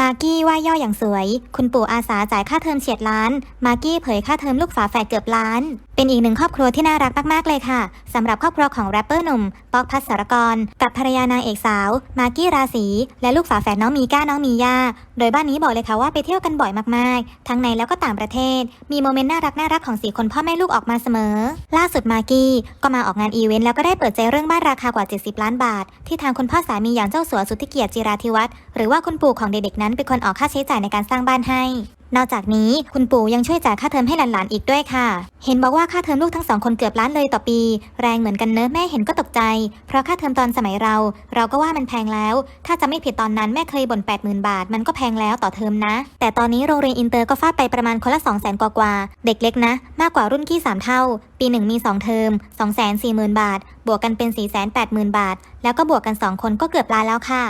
มากกี้ว่าย่ออย่างสวย คุณปู่อาสาจ่ายค่าเทอมเฉียดล้าน มากกี้เผยค่าเทอมลูกฝาแฝดเกือบล้าน เป็นอีกหนึ่งครอบครัวที่น่ารักมาก ๆ เลยค่ะสำหรับครอบครัวของแรปเปอร์หนุ่ม ป๊อกพัสสรกร กับภรรยานางเอกสาว มากกี้ราศี และลูกฝาแฝดน้องมีก้าน้องมีย่า โดยบ้านนี้บอกเลยค่ะว่าไปเที่ยวกันบ่อยมาก ๆ ทั้งในแล้วก็ต่างประเทศ มีโมเมนต์น่ารักน่ารักของสี่คนพ่อแม่ลูกออกมาเสมอ ล่าสุดมากกี้ก็มาออกงานอีเวนต์แล้วก็ได้เปิดใจเรื่องบ้านราคากว่า 70 ล้านบาท ที่ทางคุณพ่อสามีอย่างเจ้าสัวสุทธิเกียรติจิราธิวัฒน์หรือว่าคุณปู่ของเด็กๆนั้นเป็นคนออกค่าใช้จ่ายในการสร้างบ้านให้ นอกจากนี้คุณปู่ยังช่วยจ่ายค่าเทอมให้หลานๆอีกด้วยค่ะ เห็นบอกว่าค่าเทอมลูกทั้งสองคนเกือบล้านเลยต่อปี แรงเหมือนกันเนอะแม่เห็นก็ตกใจ เพราะค่าเทอมตอนสมัยเรา เราก็ว่ามันแพงแล้ว ถ้าจะไม่ผิดตอนนั้นแม่เคยบ่น 80,000 บาท มันก็แพงแล้วต่อเทอมนะ แต่ตอนนี้โรงเรียนอินเตอร์ก็ฟาดไปประมาณคนละ 2 0 0 0 0 0 กว่าๆเด็กเล็กนะ มากกว่ารุ่นพี่3เท่า ปีหนึ่งมี 2 เทอม240,000 บาท บวกกันเป็น 480,000 บาท แล้วก็บวกกัน 2 คนก็เกือบล้านแล้วค่ะ